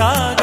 साथ